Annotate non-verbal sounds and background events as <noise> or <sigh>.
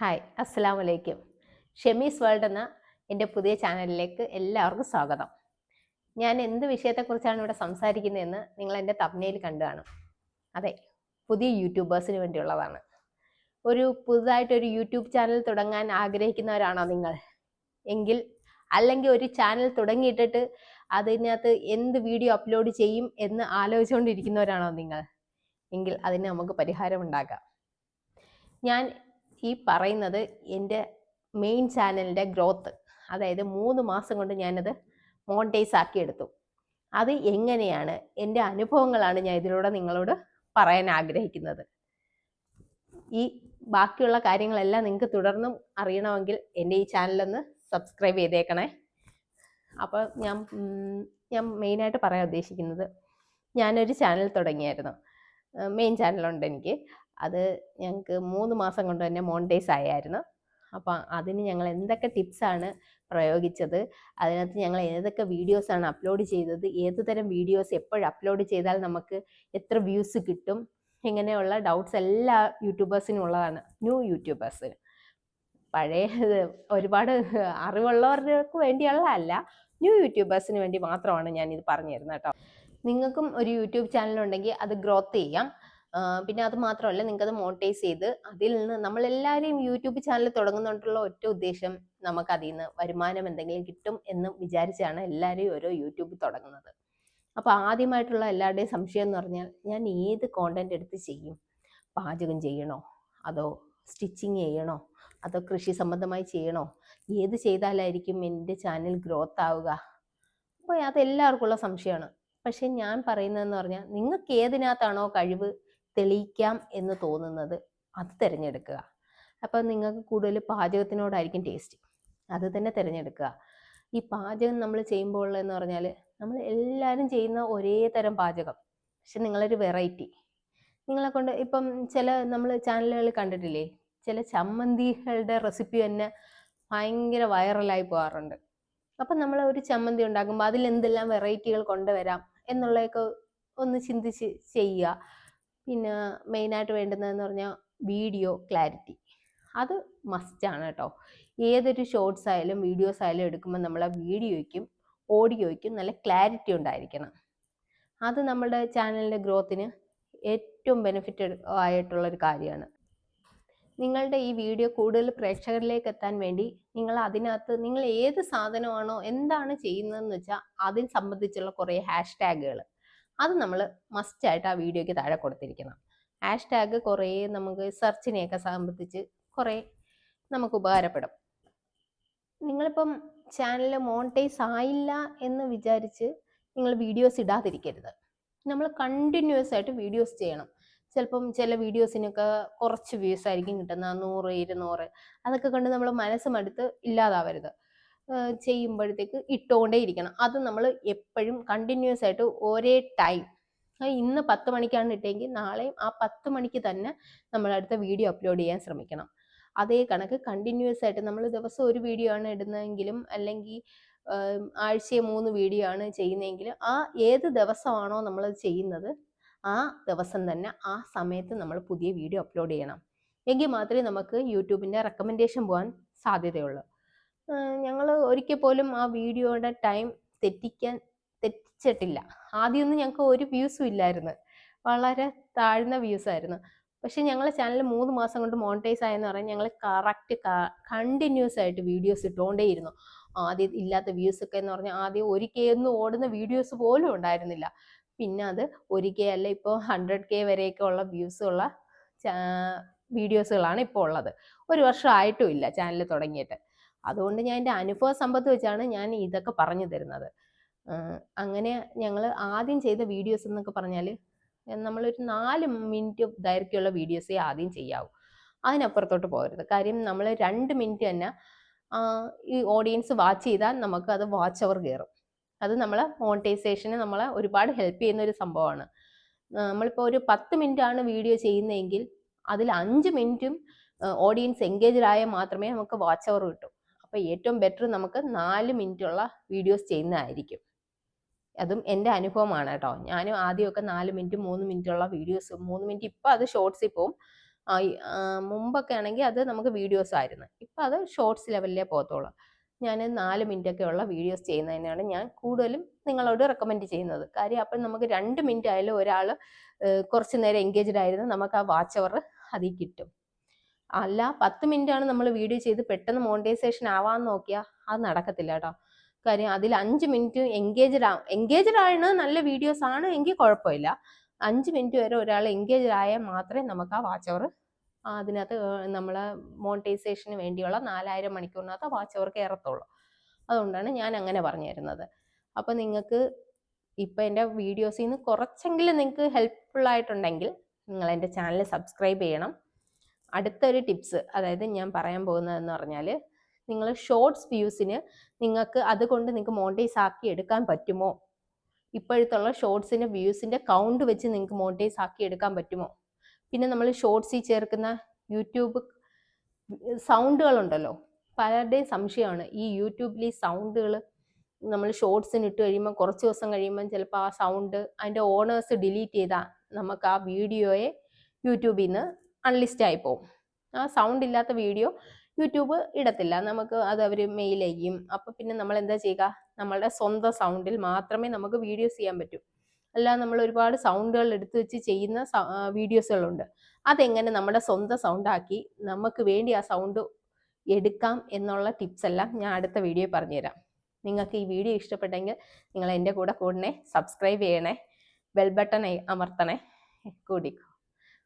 Hi അസ്സലാം വലൈക്കും ഷെമീസ് world എന്ന എന്റെ പുതിയ ചാനലിലേക്ക് എല്ലാവർക്കും സ്വാഗതം. ഞാൻ എന്ത് വിഷയത്തെക്കുറിച്ചാണ് ഇവിടെ സംസാരിക്കുന്നതെന്ന് നിങ്ങൾ എന്റെ തപ്നയിൽ കണ്ടു കാണും. അതെ പുതിയ യൂട്യൂബേഴ്സിന് വേണ്ടിയുള്ളതാണ്. ഒരു പുതുതായിട്ടൊരു യൂട്യൂബ് ചാനൽ തുടങ്ങാൻ ആഗ്രഹിക്കുന്നവരാണോ നിങ്ങൾ? എങ്കിൽ അല്ലെങ്കിൽ ഒരു ചാനൽ തുടങ്ങിയിട്ടിട്ട് അതിനകത്ത് എന്ത് വീഡിയോ അപ്ലോഡ് ചെയ്യും എന്ന് ആലോചിച്ചുകൊണ്ടിരിക്കുന്നവരാണോ നിങ്ങൾ? എങ്കിൽ അതിന് നമുക്ക് പരിഹാരം ഉണ്ടാക്കാം ഞാൻ ഈ പറയുന്നത് എന്റെ മെയിൻ ചാനലിന്റെ ഗ്രോത്ത് അതായത് മൂന്ന് മാസം കൊണ്ട് ഞാനത് മോണിറ്റൈസ് ആക്കി എടുത്തു അത് എങ്ങനെയാണ്? എന്റെ അനുഭവങ്ങളാണ് ഞാൻ ഇതിലൂടെ നിങ്ങളോട് പറയാൻ ആഗ്രഹിക്കുന്നത്. ഈ ബാക്കിയുള്ള കാര്യങ്ങളെല്ലാം നിങ്ങൾക്ക് തുടർന്നും അറിയണമെങ്കിൽ എന്റെ ഈ ചാനലൊന്ന് സബ്സ്ക്രൈബ് ചെയ്തേക്കണേ. അപ്പോൾ ഞാൻ ഞാൻ മെയിനായിട്ട് പറയാൻ ഉദ്ദേശിക്കുന്നത് ഞാനൊരു ചാനൽ തുടങ്ങിയായിരുന്നു. മെയിൻ ചാനലുണ്ട് എനിക്ക്. അത് ഞങ്ങൾക്ക് മൂന്ന് മാസം കൊണ്ട് തന്നെ മോണിറ്റൈസ് ആയായിരുന്നു. അപ്പോൾ അതിന് ഞങ്ങൾ എന്തൊക്കെ ടിപ്സാണ് പ്രയോഗിച്ചത് അതിനകത്ത് ഞങ്ങൾ ഏതൊക്കെ വീഡിയോസാണ് അപ്ലോഡ് ചെയ്തത് ഏത് തരം വീഡിയോസ് എപ്പോഴും അപ്ലോഡ് ചെയ്താൽ നമുക്ക് എത്ര വ്യൂസ് കിട്ടും ഇങ്ങനെയുള്ള ഡൗട്ട്സ് എല്ലാ യൂട്യൂബേഴ്സിനും ഉള്ളതാണ് ന്യൂ യൂട്യൂബേഴ്സിന് പഴയ <laughs> ഒരുപാട് അറിവുള്ളവർക്ക് വേണ്ടിയുള്ളതല്ല ന്യൂ യൂട്യൂബേഴ്സിന് വേണ്ടി മാത്രമാണ് ഞാൻ ഇത് പറഞ്ഞു തരുന്നത് കേട്ടോ. നിങ്ങൾക്കും ഒരു യൂട്യൂബ് ചാനൽ ഉണ്ടെങ്കിൽ അത് ഗ്രോത്ത് ചെയ്യാം. പിന്നെ അത് മാത്രമല്ല നിങ്ങൾക്ക് അത് മോണിറ്റൈസ് ചെയ്ത് അതിൽ നിന്ന് നമ്മളെല്ലാവരെയും യൂട്യൂബ് ചാനൽ തുടങ്ങുന്നുണ്ടുള്ള ഒറ്റ ഉദ്ദേശം നമുക്ക് അതിൽ നിന്ന് വരുമാനം എന്തെങ്കിലും കിട്ടും എന്ന് വിചാരിച്ചാണ് എല്ലാവരെയും ഓരോ യൂട്യൂബ് തുടങ്ങുന്നത്. അപ്പോൾ ആദ്യമായിട്ടുള്ള എല്ലാവരുടെയും സംശയം എന്ന് പറഞ്ഞാൽ ഞാൻ ഏത് കോണ്ടന്റ് എടുത്ത് ചെയ്യും? പാചകം ചെയ്യണോ? അതോ സ്റ്റിച്ചിങ് ചെയ്യണോ? അതോ കൃഷി സംബന്ധമായി ചെയ്യണോ? ഏത് ചെയ്താലായിരിക്കും എന്റെ ചാനൽ ഗ്രോത്ത് ആവുക? അപ്പോൾ അതെല്ലാവർക്കും ഉള്ള സംശയമാണ്. പക്ഷെ ഞാൻ പറയുന്നതെന്ന് പറഞ്ഞാൽ നിങ്ങൾക്ക് ഏതിനകത്താണോ കഴിവ്? തെളിയിക്കാം എന്ന് തോന്നുന്നത് അത് തിരഞ്ഞെടുക്കുക. അപ്പം നിങ്ങൾക്ക് കൂടുതൽ പാചകത്തിനോടായിരിക്കും ടേസ്റ്റ് അത് തന്നെ തിരഞ്ഞെടുക്കുക. ഈ പാചകം നമ്മൾ ചെയ്യുമ്പോൾ എന്ന് പറഞ്ഞാൽ നമ്മൾ എല്ലാവരും ചെയ്യുന്ന ഒരേ തരം പാചകം. പക്ഷെ നിങ്ങളൊരു വെറൈറ്റി നിങ്ങളെ കൊണ്ട് ഇപ്പം ചില നമ്മൾ ചാനലുകൾ കണ്ടിട്ടില്ലേ? ചില ചമ്മന്തികളുടെ റെസിപ്പി തന്നെ ഭയങ്കര വൈറലായി പോകാറുണ്ട്. അപ്പം നമ്മൾ ഒരു ചമ്മന്തി ഉണ്ടാക്കുമ്പോൾ അതിൽ എന്തെല്ലാം വെറൈറ്റികൾ കൊണ്ടുവരാം എന്നുള്ളതൊക്കെ ഒന്ന് ചിന്തിച്ച് ചെയ്യുക. പിന്നെ മെയിനായിട്ട് വേണ്ടുന്നതെന്ന് പറഞ്ഞാൽ വീഡിയോ ക്ലാരിറ്റി അത് മസ്റ്റാണ് കേട്ടോ ഏതൊരു ഷോർട്സ് ആയാലും വീഡിയോസ് ആയാലും എടുക്കുമ്പോൾ നമ്മൾ ആ വീഡിയോയ്ക്കും ഓഡിയോയ്ക്കും നല്ല ക്ലാരിറ്റി ഉണ്ടായിരിക്കണം. അത് നമ്മുടെ ചാനലിന്റെ ഗ്രോത്തിന് ഏറ്റവും ബെനിഫിറ്റ് ആയിട്ടുള്ളൊരു കാര്യമാണ്. നിങ്ങളുടെ ഈ വീഡിയോ കൂടുതൽ പ്രേക്ഷകരിലേക്ക് എത്താൻ വേണ്ടി നിങ്ങൾ അതിനകത്ത് നിങ്ങൾ ഏത് സാധനമാണോ എന്താണ് ചെയ്യുന്നതെന്ന് വെച്ചാൽ അതിന് സംബന്ധിച്ചുള്ള കുറേ ഹാഷ് ടാഗുകൾ അത് നമ്മൾ മസ്റ്റായിട്ട് ആ വീഡിയോയ്ക്ക് താഴെ കൊടുത്തിരിക്കണം. ഹാഷ് ടാഗ് കുറേ നമുക്ക് സെർച്ചിനെയൊക്കെ സംബന്ധിച്ച് കുറേ നമുക്ക് ഉപകാരപ്പെടും. നിങ്ങളിപ്പം ചാനൽ മോണിറ്റൈസ് ആയില്ല എന്ന് വിചാരിച്ച് നിങ്ങൾ വീഡിയോസ് ഇടാതിരിക്കരുത്. നമ്മൾ കണ്ടിന്യൂസ് ആയിട്ട് വീഡിയോസ് ചെയ്യണം. ചിലപ്പം ചില വീഡിയോസിനൊക്കെ കുറച്ച് വ്യൂസ് ആയിരിക്കും കിട്ടുന്നത് നൂറ് ഇരുന്നൂറ് അതൊക്കെ കണ്ട് നമ്മൾ മനസ്സ് മടുത്ത് ഇല്ലാതാവരുത്. ചെയ്യുമ്പോഴത്തേക്ക് ഇട്ടുകൊണ്ടേ ഇരിക്കണം. അത് നമ്മൾ എപ്പോഴും കണ്ടിന്യൂസ് ആയിട്ട് ഒരേ ടൈം ഇന്ന് പത്ത് മണിക്കാണ് ഇട്ടെങ്കിൽ നാളെയും ആ പത്ത് മണിക്ക് തന്നെ നമ്മൾ അടുത്ത വീഡിയോ അപ്ലോഡ് ചെയ്യാൻ ശ്രമിക്കണം. അതേ കണക്ക് കണ്ടിന്യൂസ് ആയിട്ട് നമ്മൾ ദിവസം ഒരു വീഡിയോ ആണ് ഇടുന്നതെങ്കിലും അല്ലെങ്കിൽ ആഴ്ചയെ മൂന്ന് വീഡിയോ ആണ് ചെയ്യുന്നതെങ്കിൽ ആ ഏത് ദിവസമാണോ നമ്മൾ ചെയ്യുന്നത് ആ ദിവസം തന്നെ ആ സമയത്ത് നമ്മൾ പുതിയ വീഡിയോ അപ്ലോഡ് ചെയ്യണം. എങ്കിൽ മാത്രമേ നമുക്ക് യൂട്യൂബിന്റെ റെക്കമെൻഡേഷൻ പോകാൻ സാധ്യതയുള്ളൂ. ഞങ്ങൾ ഒരിക്കൽ പോലും ആ വീഡിയോയുടെ ടൈം തെറ്റിക്കാൻ തെറ്റിച്ചിട്ടില്ല. ആദ്യമൊന്നും ഞങ്ങൾക്ക് ഒരു വ്യൂസും ഇല്ലായിരുന്നു. വളരെ താഴ്ന്ന വ്യൂസ് ആയിരുന്നു. പക്ഷെ ഞങ്ങളെ ചാനൽ മൂന്ന് മാസം കൊണ്ട് മോണിറ്റൈസ് ആയെന്ന് പറഞ്ഞാൽ ഞങ്ങൾ കറക്റ്റ് കണ്ടിന്യൂസ് ആയിട്ട് വീഡിയോസ് ഇട്ടുകൊണ്ടേയിരുന്നു. ആദ്യം ഇല്ലാത്ത വ്യൂസ് ഒക്കെ എന്ന് പറഞ്ഞാൽ ആദ്യം ഒരു ഒരിക്കലും ഓടുന്ന വീഡിയോസ് പോലും ഉണ്ടായിരുന്നില്ല. പിന്നെ അത് ഒരു കെ അല്ല ഇപ്പോൾ ഹൺഡ്രഡ് കെ വരെയൊക്കെ ഉള്ള വ്യൂസ് ഉള്ള വീഡിയോസുകളാണ് ഇപ്പോൾ ഉള്ളത്. ഒരു വർഷം ആയിട്ടും ഇല്ല ചാനൽ തുടങ്ങിയിട്ട്. അതുകൊണ്ട് ഞാൻ എന്റെ അനുഭവ സമ്പത്ത് വെച്ചാണ് ഞാൻ ഇതൊക്കെ പറഞ്ഞു തരുന്നത്. അങ്ങനെ ഞങ്ങൾ ആദ്യം ചെയ്ത വീഡിയോസ് എന്നൊക്കെ പറഞ്ഞാൽ നമ്മളൊരു നാല് മിനിറ്റ് ദൈർഘ്യമുള്ള വീഡിയോസേ ആദ്യം ചെയ്യാവൂ. അതിനപ്പുറത്തോട്ട് പോകരുത്. കാര്യം നമ്മൾ രണ്ട് മിനിറ്റ് തന്നെ ഈ ഓഡിയൻസ് വാച്ച് ചെയ്താൽ നമുക്ക് അത് വാച്ച് അവർ കയറും. അത് നമ്മളെ മോണിറ്റൈസേഷന് നമ്മളെ ഒരുപാട് ഹെൽപ്പ് ചെയ്യുന്ന ഒരു സംഭവമാണ്. നമ്മളിപ്പോൾ ഒരു പത്ത് മിനിറ്റ് ആണ് വീഡിയോ ചെയ്യുന്നതെങ്കിൽ അതിൽ അഞ്ച് മിനിറ്റും ഓഡിയൻസ് എൻഗേജ്ഡ് ആയാൽ മാത്രമേ നമുക്ക് വാച്ച് അവർ കിട്ടൂ. അപ്പോൾ ഏറ്റവും ബെറ്റർ നമുക്ക് നാല് മിനിറ്റുള്ള വീഡിയോസ് ചെയ്യുന്നതായിരിക്കും. അതും എന്റെ അനുഭവമാണ് കേട്ടോ. ഞാനും ആദ്യമൊക്കെ നാല് മിനിറ്റ് മൂന്ന് മിനിറ്റുള്ള വീഡിയോസ് മൂന്ന് മിനിറ്റ് ഇപ്പോൾ അത് ഷോർട്സിൽ പോവും. മുമ്പൊക്കെ ആണെങ്കിൽ അത് നമുക്ക് വീഡിയോസ് ആയിരുന്നു. ഇപ്പം അത് ഷോർട്സ് ലെവലിലേ പോകത്തുള്ളൂ. ഞാൻ നാല് മിനിറ്റൊക്കെ ഉള്ള വീഡിയോസ് ചെയ്യുന്നതിനാണ് ഞാൻ കൂടുതലും നിങ്ങളോട് റെക്കമെൻഡ് ചെയ്യുന്നത്. കാര്യം അപ്പം നമുക്ക് രണ്ട് മിനിറ്റ് ആയാലും ഒരാൾ കുറച്ച് നേരം എൻഗേജ്ഡ് ആയിരുന്നു നമുക്ക് ആ വാച്ച് അവർ അതിൽ കിട്ടും. അല്ല പത്ത് ആണ് നമ്മൾ വീഡിയോ ചെയ്ത് പെട്ടെന്ന് മോണിറ്റൈസേഷൻ ആവാൻ നോക്കിയാൽ അത് നടക്കത്തില്ല കേട്ടോ. കാര്യം അതിൽ അഞ്ച് മിനിറ്റ് എൻഗേജഡ് ആ എൻഗേജഡ് ആണ് നല്ല വീഡിയോസ് ആണ് എങ്കിൽ കുഴപ്പമില്ല. അഞ്ച് മിനിറ്റ് വരെ ഒരാൾ എൻഗേജഡ് ആയാൽ മാത്രമേ നമുക്ക് ആ വാച്ച് അവർ അതിനകത്ത് നമ്മൾ മോണിറ്റൈസേഷന് വേണ്ടിയുള്ള നാലായിരം മണിക്കൂറിനകത്ത് വാച്ച് അവർ കയറത്തുള്ളൂ. അതുകൊണ്ടാണ് ഞാൻ അങ്ങനെ പറഞ്ഞു തരുന്നത് അപ്പോൾ നിങ്ങൾക്ക് ഇപ്പം എന്റെ വീഡിയോസിൽ നിന്ന് കുറച്ചെങ്കിലും നിങ്ങൾക്ക് ഹെൽപ്ഫുൾ ആയിട്ടുണ്ടെങ്കിൽ നിങ്ങൾ എന്റെ ചാനൽ സബ്സ്ക്രൈബ് ചെയ്യണം. അടുത്തൊരു ടിപ്സ് അതായത് ഞാൻ പറയാൻ പോകുന്നതെന്ന് പറഞ്ഞാൽ നിങ്ങൾ ഷോർട്സ് വ്യൂസിന് നിങ്ങൾക്ക് അതുകൊണ്ട് നിങ്ങൾക്ക് മോണിറ്റൈസ് ആക്കി എടുക്കാൻ പറ്റുമോ? ഇപ്പോഴത്തുള്ള ഷോർട്സിന്റെ വ്യൂസിന്റെ കൗണ്ട് വെച്ച് നിങ്ങൾക്ക് മോണിറ്റൈസ് ആക്കി എടുക്കാൻ പറ്റുമോ? പിന്നെ നമ്മൾ ഷോർട്സിൽ ചേർക്കുന്ന യൂട്യൂബ് സൗണ്ടുകളുണ്ടല്ലോ പലരുടെയും സംശയമാണ്. ഈ യൂട്യൂബിൽ ഈ സൗണ്ടുകൾ നമ്മൾ ഷോർട്സിന് ഇട്ട് കഴിയുമ്പോൾ കുറച്ച് ദിവസം കഴിയുമ്പം ചിലപ്പോൾ ആ സൗണ്ട് അതിന്റെ ഓണേഴ്സ് ഡിലീറ്റ് ചെയ്താൽ നമുക്ക് ആ വീഡിയോയെ യൂട്യൂബിൽ നിന്ന് അൺലിസ്റ്റ് ആയി പോകും ആ സൗണ്ട് ഇല്ലാത്ത വീഡിയോ യൂട്യൂബ് ഇടത്തില്ല. നമുക്ക് അത് അവർ മെയിൽ ചെയ്യും. അപ്പോൾ പിന്നെ നമ്മൾ എന്താ ചെയ്യുക? നമ്മളുടെ സ്വന്തം സൗണ്ടിൽ മാത്രമേ നമുക്ക് വീഡിയോസ് ചെയ്യാൻ പറ്റൂ. അല്ല നമ്മൾ ഒരുപാട് സൗണ്ടുകൾ എടുത്തു വെച്ച് ചെയ്യുന്ന വീഡിയോസുകളുണ്ട് അതെങ്ങനെ നമ്മുടെ സ്വന്തം സൗണ്ടാക്കി നമുക്ക് വേണ്ടി ആ സൗണ്ട് എടുക്കാം എന്നുള്ള ടിപ്സ് എല്ലാം ഞാൻ അടുത്ത വീഡിയോ പറഞ്ഞുതരാം. നിങ്ങൾക്ക് ഈ വീഡിയോ ഇഷ്ടപ്പെട്ടെങ്കിൽ നിങ്ങൾ എന്റെ കൂടെ കൂടണേ സബ്സ്ക്രൈബ് ചെയ്യണേ ബെൽ ബട്ടൺ അമർത്തണേ കൂടിക്കോ.